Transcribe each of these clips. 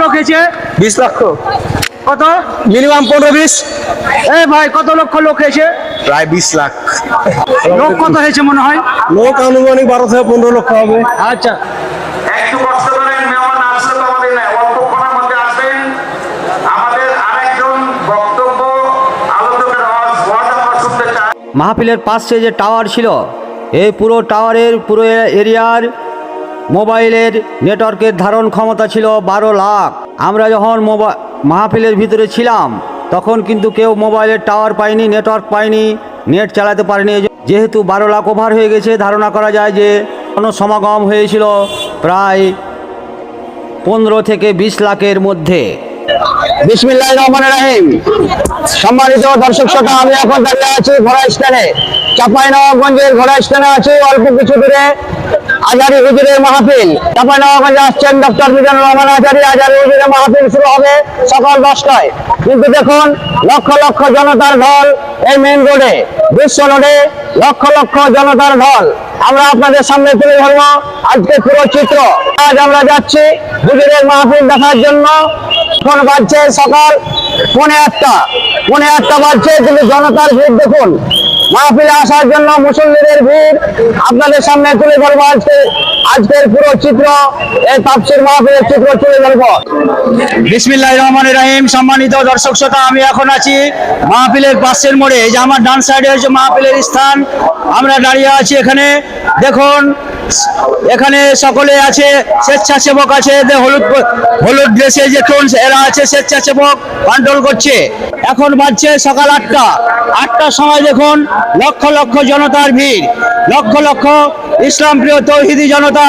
লোক হয়েছে বিশ লক্ষ। কত? মিনিমাম পনেরো বিশ। এ ভাই কত লক্ষ লোক হয়েছে প্রায় বিশ লাখ। লোক কত হয়েছে মনে হয়? লোক আনুমানিক বারো থেকে পনেরো লক্ষ হবে। আচ্ছা। মাহফিলের পাশে যে টাওয়ার ছিল এই পুরো টাওয়ারের পুরো এরিয়ার মোবাইলের নেটওয়ার্কের ধারণ ক্ষমতা ছিল বারো লাখ। আমরা যখন মোবাইল মাহফিলের ভিতরে ছিলাম, তখন কিন্তু কেউ মোবাইলের টাওয়ার পায়নি, নেটওয়ার্ক পায়নি, নেট চালাতে পারেনি। যেহেতু বারো লাখ ওভার হয়ে গেছে, ধারণা করা যায় যে কোনো সমাগম হয়েছিল প্রায় পনেরো থেকে বিশ লাখের মধ্যে। বিসমিল্লাহ রহমান রাহিম। সম্মানিত দর্শক শ্রোতা, আমি এখন দাঁড়িয়ে আছি ঘোড়া স্ট্যান্ডে। চাঁপাইনবাবগঞ্জের ঘোড়া স্ট্যান্ডে আছি। অল্প কিছু দূরে আজারি হুজুরের মাহফিল। চাঁপাইনবাবগঞ্জে আসছেন ডক্টর মিজানুর রহমান আজারি আজারি হুজুরের মাহফিল শুরু হবে সকাল দশটায়। কিন্তু দেখুন, লক্ষ লক্ষ জনতার ঢল এই মেইন রোডে বিশ্ব রোডে লক্ষ লক্ষ জনতার ঢল। আমরা আপনাদের সামনে তুলে ধরবো আজকে পুরো চিত্র। আজ আমরা যাচ্ছি হুজুরের মাহফিল দেখার জন্য। এখন বাজছে সকাল পৌনে আটটা। পৌনে আটটা বাজছে, কিন্তু জনতার ভিড় দেখুন। মাহফিলে আসার জন্য মুসল্লিদের ভিড়। আপনাদের সামনে তুলে ধরবো আজকে, আজকের পুরো চিত্র, এই তাপসির মাহফিলের চিত্র তুলে ধরবো। বিসমিল্লাহ রহমান রাহিম। সম্মানিত দর্শক শ্রোতা, আমি এখন আছি মাহফিলের পাশের মোড়ে। এই যে আমার ডান সাইডে হচ্ছে মাহফিলের স্থান, আমরা দাঁড়িয়ে আছি এখানে। দেখুন, এখানে সকলে আছে, স্বেচ্ছাসেবক আছে হলুদ হলুদ ড্রেসে যে কোন এরা আছে স্বেচ্ছাসেবক কন্ট্রোল করছে। এখন বাজছে সকাল আটটা। আটটার সময় দেখুন লক্ষ লক্ষ জনতার ভিড় লক্ষ লক্ষ ইসলাম প্রিয় তৌহিদি জনতা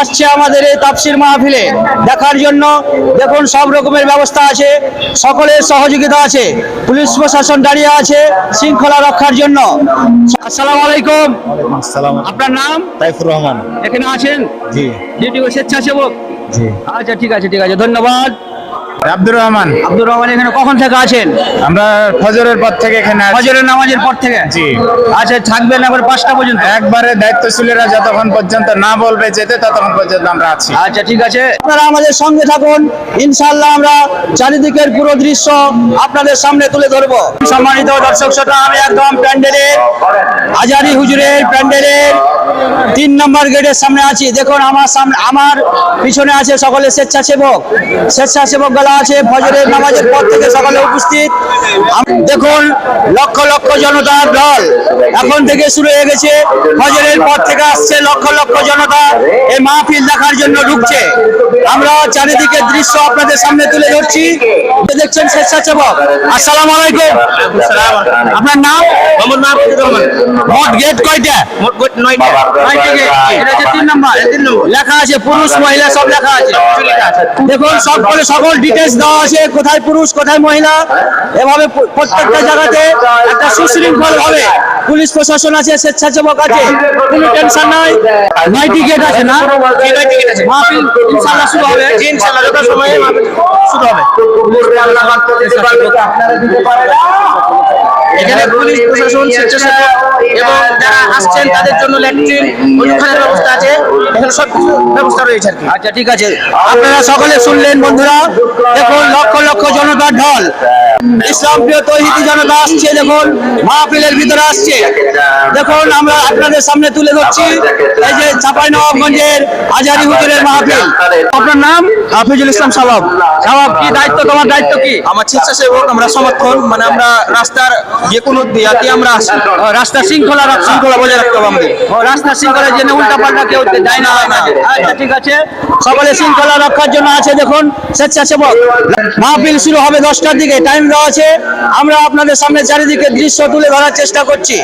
আসছে আমাদের এই তাফসির মাহফিলে। দেখার জন্য দেখুন সব রকমের ব্যবস্থা আছে সকলের সহযোগিতা আছে পুলিশ প্রশাসন দাঁড়িয়ে আছে শৃঙ্খলা রক্ষার জন্য। আসসালামু আলাইকুম। আসসালাম আপনার নাম? তাইফুর রহমান। এখানে আছেন? জি। ডিউটি স্বেচ্ছাসেবক? জি। আচ্ছা ঠিক আছে ঠিক আছে ধন্যবাদ। আব্দুর রহমান। আব্দুর রহমান এখানে কখন থেকে আছেন? আমরা ফজরের পর থেকে এখানে। ফজরের নামাজের পর থেকে? জি। আচ্ছা থাকবেন আবার পাঁচটা পর্যন্ত? একবারে দায়িত্বশীলেরা যতক্ষণ পর্যন্ত না বলবে যেতে ততক্ষণ পর্যন্ত আমরা আছি। আচ্ছা ঠিক আছে। আপনারা আমাদের সঙ্গে থাকুন। ইনশাআল্লাহ আমরা চারিদিকের পুরো দৃশ্য আপনাদের সামনে তুলে ধরবো। সম্মানিত দর্শক শ্রোতা আমি একদম প্যান্ডেলের আজারি হুজুরের প্যান্ডেলের তিন নম্বর গেটের সামনে আছি। দেখুন আমার সামনে আমার পিছনে আছে সকলে স্বেচ্ছাসেবক। স্বেচ্ছাসেবক গলা আছে ফজরের নামাজের পর থেকে সকলে উপস্থিত। দেখুন লক্ষ লক্ষ জনতার দল এখন থেকে শুরু হয়ে গেছে। ফজরের পর থেকে আসছে লক্ষ লক্ষ জনতা। এই মাহফিল দেখার জন্য ঢুকছে। আমরা চারিদিকে দৃশ্য আপনাদের সামনে তুলে ধরছি। দেখছেন স্বেচ্ছাসেবক। আসসালামু আলাইকুম। আপনার নাম? মোহাম্মদ মাহফুজুর রহমান। মোট গেট কয়টা? মোট গেট নয়টা। লেখা আছে, পুরুষ, মহিলা, সব লেখা আছে। দেখুন সকলে সকল ডিটেলস দেওয়া আছে, কোথায় পুরুষ, কোথায় মহিলা। এভাবে প্রত্যেকটা জায়গাতে একটা সুশৃঙ্খল ভাবে পুলিশ প্রশাসন আছে, স্বেচ্ছাসেবক আছে। কোনো টেনশন নাই। নয়টি গেট আছে না? শুরু হবে। এখানে পুলিশ প্রশাসন স্বেচ্ছাসেবক এবং যারা আসছেন তাদের জন্য ল্যাট্রিন অনুষ্ঠানের ব্যবস্থা আছে। এখানে সব কিছু ব্যবস্থা রয়েছে আচ্ছা ঠিক আছে। আপনারা সকলে শুনলেন বন্ধুরা। দেখুন লক্ষ লক্ষ জনতার ঢল। ইসলাম প্রিয় তৌহিদি জনতা আসছে দেখুন। মাহফিলের ভিতরে আসছে। দেখুন আমরা আপনাদের সামনে তুলে ধরছি এই যে চাপাই নবাবগঞ্জের আজারি হুজুরের মাহফিল। আপনার নাম? হাফিজুল ইসলাম সাবাব সাবাব কি দায়িত্ব? তোমার দায়িত্ব কি? আমার স্বেচ্ছাসেবক আমরা সমর্থন মানে আমরা রাস্তার যে কোনো দিয়াতে আমরা রাস্তা শৃঙ্খলা শৃঙ্খলা বজায় রাখতে হবে আমাদের। ও রাস্তা শৃঙ্খলার জন্য উল্টা পাল্টা কেউ যায় না। না আচ্ছা ঠিক আছে। সকলে শৃঙ্খলা রক্ষার জন্য আছে দেখুন স্বেচ্ছাসেবক। মাহফিল শুরু হবে দশটার দিকে টাইম দেওয়া আছে। আমরা আপনাদের সামনে চারিদিকে দৃশ্য তুলে ধরার চেষ্টা করছি।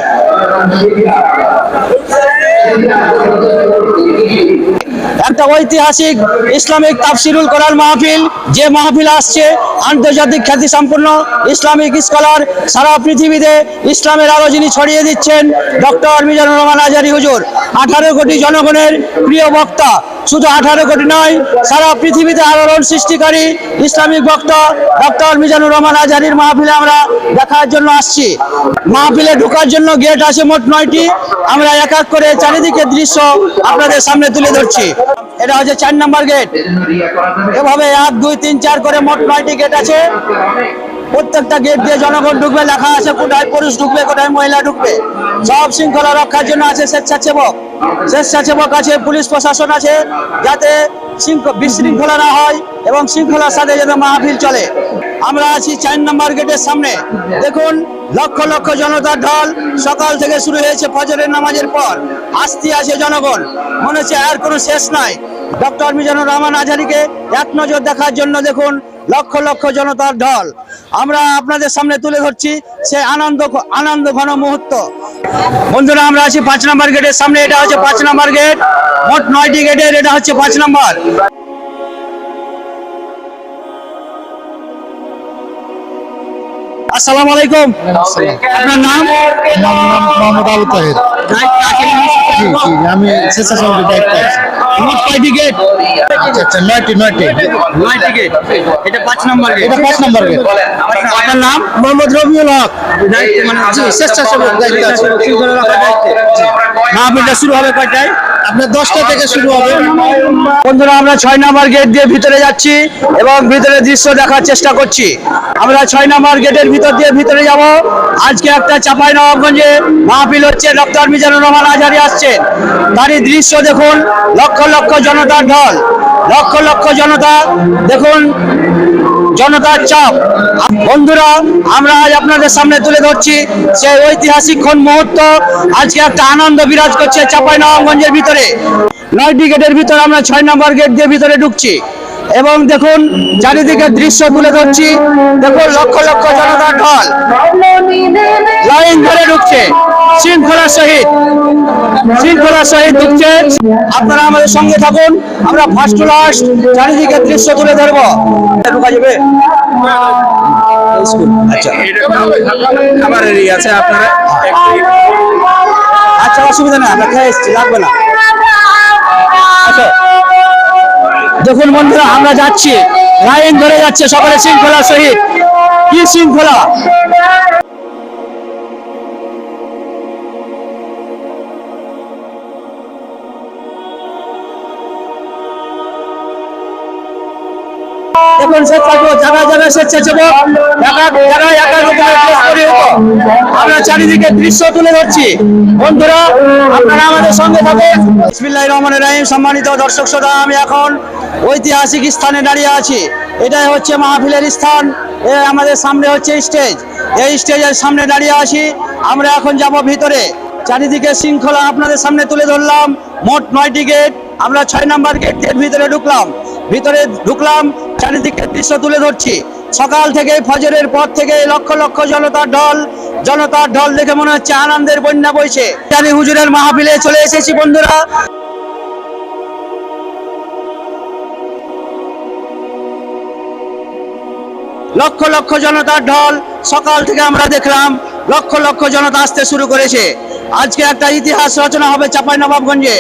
একটা ঐতিহাসিক ইসলামিক তাফসিরুল কোরআন মাহফিল, যে মাহফিল আসছে আন্তর্জাতিক খ্যাতি সম্পন্ন ইসলামিক স্কলার সারা পৃথিবীতে ইসলামের আলো যিনি ছড়িয়ে দিচ্ছেন, ডক্টর মিজানুর রহমান আজারি হুজুর। আঠারো কোটি জনগণের প্রিয় বক্তা শুধু আঠারো কোটি নয়, সারা পৃথিবীতে আলোড়ন সৃষ্টিকারী ইসলামিক বক্তা ডক্টর মিজানুর রহমান আজহারির মাহফিলে আমরা দেখার জন্য আসছি। মাহফিলে ঢোকার জন্য গেট আছে মোট নয়টি। আমরা এক এক করে চারিদিকের দৃশ্য আপনাদের সামনে তুলে ধরছি। এটা হচ্ছে চার নম্বর গেট। এভাবে এক, দুই, তিন, চার করে মোট নয়টি গেট আছে। প্রত্যেকটা গেট দিয়ে জনগণ ঢুকবে, লেখা আছে কোথায় পুরুষ ঢুকবে, কোথায় মহিলা ঢুকবে। সব শৃঙ্খলা রক্ষার জন্য আছে স্বেচ্ছাসেবক। স্বেচ্ছাসেবক আছে, পুলিশ প্রশাসন আছে, যাতে শৃঙ্খ- বিশৃঙ্খলা না হয় এবং শৃঙ্খলার সাথে যাতে মাহফিল চলে। আমরা আছি চার নম্বর গেটের সামনে। দেখুন, লক্ষ লক্ষ জনতার ঢল সকাল থেকে শুরু হয়েছে ফজরের নামাজের পর। আসতে আছে জনগণ। মনে হচ্ছে আর কোনো শেষ নাই। ডক্টর মিজানুর রহমান আজহারিকে এক নজর দেখার জন্য দেখুন লক্ষ লক্ষ জনতার ঢল। আমরা আপনাদের সামনে তুলে ধরছি সে আনন্দ আনন্দ ঘন মুহূর্ত। বন্ধুরা আমরা আছি পাঁচ নম্বর গেটের সামনে এটা হচ্ছে পাঁচ নম্বর গেট। মোট নয়টি গেটের এটা হচ্ছে পাঁচ নম্বর। আসসালামু আলাইকুম। আপনার নাম? মোহাম্মদ আবু তাহের। জি জি আমি স্বেচ্ছাসেবকের দায়িত্বে আছি মোট কয়টি গেট আচ্ছা আচ্ছা নয়টি নয়টি নয় গেট এটা পাঁচ নম্বর গেট এটা পাঁচ নম্বর গেট আপনার নাম মোহাম্মদ রবিউল হক মানে জি স্বেচ্ছাসেবক দায়িত্বে আছে মাহফিলটা শুরু হবে কয়টায় আপনার দশটা থেকে শুরু হবে। বন্ধুরা আমরা ছয় নম্বর গেট দিয়ে ভিতরে যাচ্ছি এবং ভিতরে দৃশ্য দেখার চেষ্টা করছি। আমরা ছয় নম্বর গেটের ভিতর দিয়ে ভিতরে যাব। আজকে একটা চাপাই নবাবগঞ্জে মাহফিল হচ্ছে ডক্টর মিজানুর রহমান আজহারি আসছেন। তারই দৃশ্য দেখুন লক্ষ লক্ষ জনতার ঢল লক্ষ লক্ষ জনতা। দেখুন জনতার চাপ। বন্ধুরা, আমরা আজ আপনাদের সামনে তুলে ধরছি সে ঐতিহাসিক ক্ষণ মুহূর্ত। আজকে একটা আনন্দ বিরাজ করছে চাপাই নবাবগঞ্জের ভিতরে। নয়টি গেটের ভিতরে আমরা ছয় নম্বর গেট দিয়ে ভিতরে ঢুকছি। এবং দেখুন, চারিদিকে দৃশ্য তুলে ধরছি। দেখুন, লক্ষ লক্ষ জনতার ঢল। লাইন ধরে ঢুকছে। শৃঙ্খলার সহিত। শৃঙ্খলার সহিত ঢুকছে। আপনারা আমাদের সঙ্গে থাকুন। আমরা ফার্স্ট টু লাস্ট চারিদিকে দৃশ্য তুলে ধরবো। ঢুকা যাবে? আচ্ছা। আচ্ছা অসুবিধা নেই, আমরা খেয়ে এসেছি, লাগবে না। আচ্ছা। দেখুন বন্ধুরা আমরা যাচ্ছি। লাইন ধরে যাচ্ছে সকলে শৃঙ্খলা সহিত। কি শৃঙ্খলা? আমরা চারিদিকে দৃশ্য তুলে ধরছি। বন্ধুরা আমাদের সম্মানিত দর্শক শ্রোতা, আমি এখন ঐতিহাসিক স্থানে দাঁড়িয়ে আছি। এটাই হচ্ছে মাহফিলের স্থান। আমাদের সামনে হচ্ছে স্টেজ। এই স্টেজের সামনে দাঁড়িয়ে আছি। আমরা এখন যাব ভিতরে। চারিদিকে শৃঙ্খলা আপনাদের সামনে তুলে ধরলাম। মোট নয়টি গেট। আমরা ছয় নম্বর গেট ভিতরে ঢুকলাম। ভিতরে ঢুকলাম। চারিদিকে দৃশ্য তুলে ধরছি। সকাল থেকে ফজরের পর থেকে লক্ষ লক্ষ জনতার ঢল জনতার ঢল দেখে মনে হচ্ছে আনন্দের বন্যা বইছে। জানি হুজুরের মাহফিলে চলে এসেছি, বন্ধুরা। লক্ষ লক্ষ জনতার ঢল সকাল থেকে আমরা দেখলাম, লক্ষ লক্ষ জনতা আসতে শুরু করেছে। আজকে একটা ইতিহাস রচনা হবে চাপাই নবাবগঞ্জে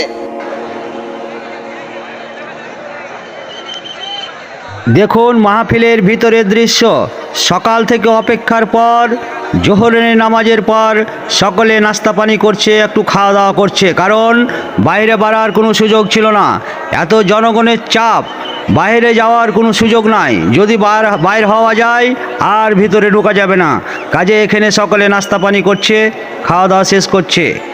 দেখুন মাহফিলের ভিতরের দৃশ্য। সকাল থেকে অপেক্ষার পর, জোহরের নামাজের পর সকলে নাস্তা পানি করছে, একটু খাওয়া দাওয়া করছে। কারণ বাইরে বাড়ার কোনো সুযোগ ছিল না। এত জনগণের চাপ, বাইরে যাওয়ার কোনো সুযোগ নাই। যদি বার বাইর হওয়া যায়, আর ভিতরে ঢোকা যাবে না। কাজে এখানে সকলে নাস্তা পানি করছে, খাওয়া দাওয়া শেষ করছে।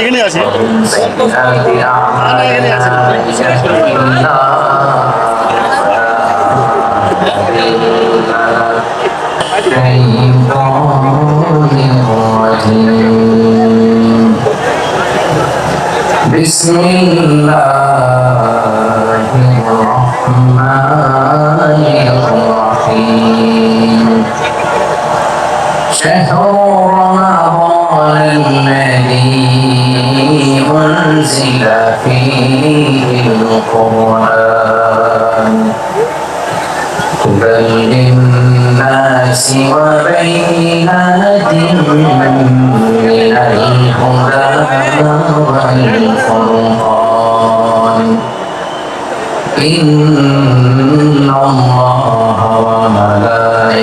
এখানে আছে ومن سيئات أعمالنا من يهده الله بسم الله الرحمن الرحيم شهر رمضان الذي أنزل فيه القرآن هدى للناس وبينات من الهدى والفرقان إن الله وملائكته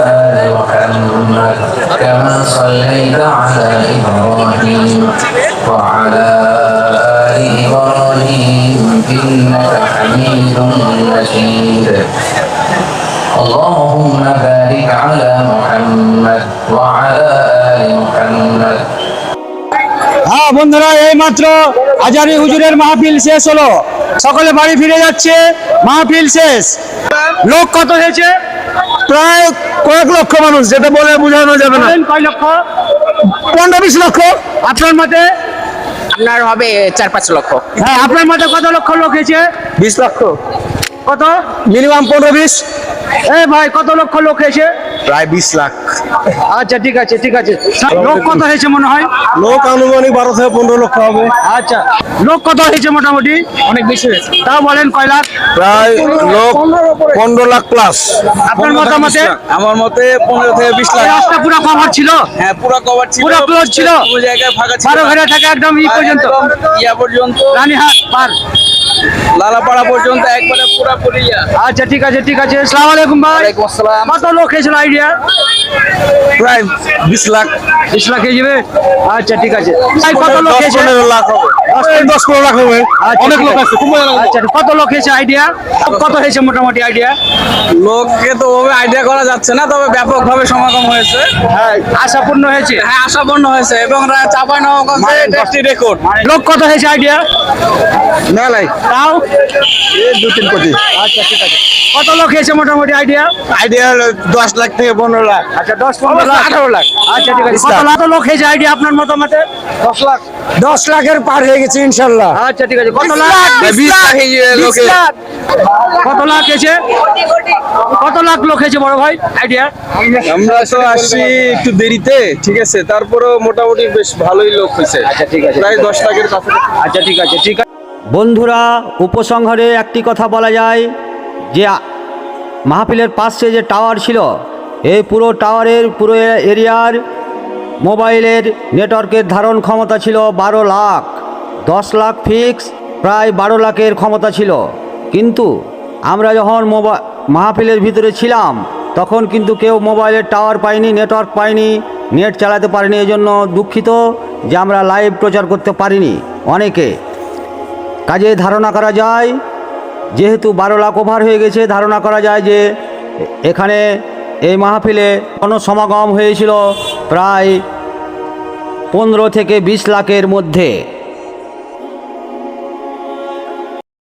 كما صليت على إبراهيم وعلى آل إبراهيم إنك حميد مجيد اللهم بارك على محمد وعلى آل محمد হ্যাঁ বন্ধুরা এই মাত্র আজারি হুজুরের মাহফিল শেষ হলো সকলে বাড়ি ফিরে যাচ্ছে মাহফিল শেষ লোক কত হয়েছে প্রায় কয়েক লক্ষ মানুষ যেটা বলে বোঝানো যাবে না। কয় লক্ষ? পনেরো বিশ লক্ষ। আপনার মতে? আপনার হবে চার পাঁচ লক্ষ। হ্যাঁ আপনার মতে কত লক্ষ লোক হয়েছে? বিশ লক্ষ। কত? মিনিমাম পনেরো বিশ। এ ভাই কত লক্ষ লোক হয়েছে? প্রায় বিশ লাখ। আচ্ছা ঠিক আছে ঠিক আছে। লোক কত হয়েছে মনে হয়? লোক আনুমানিক বারো থেকে পনেরো লক্ষ হবে। আচ্ছা লোক কত হয়েছে মোটামুটি? অনেক বেশি হয়েছে। তাও বলেন কয় লাখ? প্রায় লোক পনেরো লাখ প্লাস আপনার মতামতে? আমার মতে পনেরো থেকে বিশ লাখ। রাস্তা পুরো কভার ছিল? হ্যাঁ পুরো কভার ছিল। পুরো ক্লোজ ছিল? জায়গায় ফাঁকা ছিল। বারো ঘরে থাকে একদম ই পর্যন্ত। ইয়া পর্যন্ত। রানীহাট পার। লালাপাড়া পর্যন্ত একবারে ইয়া আচ্ছা ঠিক আছে ঠিক আছে। আসসালামু আলাইকুম ভাই। ওয়ালাইকুম আসসালাম। কত লোক হয়েছিল আইডিয়া প্রায় বিশ লাখ। বিশ লাখ হয়ে যাবে আচ্ছা ঠিক আছে। ভাই কত লোক লাখ হবে। এই দশ পনেরো লাখ হবে। আচ্ছা, অনেক লোক আছে। খুব মজা আচ্ছা কত লোক হয়েছে আইডিয়া কত হয়েছে মোটামুটি আইডিয়া লোককে তো ওভাবে আইডিয়া করা যাচ্ছে না তবে ব্যাপকভাবে সমাগম হয়েছে। হ্যাঁ আশাপূর্ণ হয়েছে? হ্যাঁ আশাপূর্ণ হয়েছে এবং চাপাই নবাবগঞ্জে এটা একটি রেকর্ড লোক কত হয়েছে আইডিয়া মেলায়। তাও দু তিন কোটি। আচ্ছা ঠিক আছে। কত লোক হয়েছে মোটামুটি আইডিয়া আইডিয়া দশ লাখ থেকে পনেরো লাখ। আচ্ছা দশ পনেরো লাখ। আঠারো লাখ। আচ্ছা ঠিক আছে। কত লাখ লোক হয়েছে আইডিয়া আপনার মতামতে? দশ লাখ। দশ লাখের পার হয়ে গেছে ইনশাল্লাহ। আচ্ছা ঠিক আছে। কত লাখ? বিশ লাখ। কত লাখ হয়েছে কত লাখ লোক হয়েছে বড় ভাই আইডিয়া আমরা তো আসছি একটু দেরিতে ঠিক আছে। তারপরেও মোটামুটি বেশ ভালোই লোক হয়েছে। আচ্ছা ঠিক আছে। প্রায় দশ লাখের কাছে আচ্ছা ঠিক আছে ঠিক আছে। বন্ধুরা, উপসংহারে একটি কথা বলা যায় যে, মাহফিলের পাশে যে টাওয়ার ছিল, এই পুরো টাওয়ারের পুরো এরিয়ার মোবাইলের নেটওয়ার্কের ধারণ ক্ষমতা ছিল বারো লাখ। দশ লাখ ফিক্স, প্রায় বারো লাখের ক্ষমতা ছিল। কিন্তু আমরা যখন মোবাইল মাহফিলের ভিতরে ছিলাম, তখন কিন্তু কেউ মোবাইলের টাওয়ার পায়নি, নেটওয়ার্ক পায়নি, নেট চালাতে পারেনি। এই জন্য দুঃখিত যে আমরা লাইভ প্রচার করতে পারিনি অনেকে। কাজে ধারণা করা যায়, যেহেতু বারো লাখ ওভার হয়ে গেছে, ধারণা করা যায় যে এখানে এই মাহফিলে সমাগম হয়েছিল প্রায় পনেরো থেকে বিশ লাখের মধ্যে।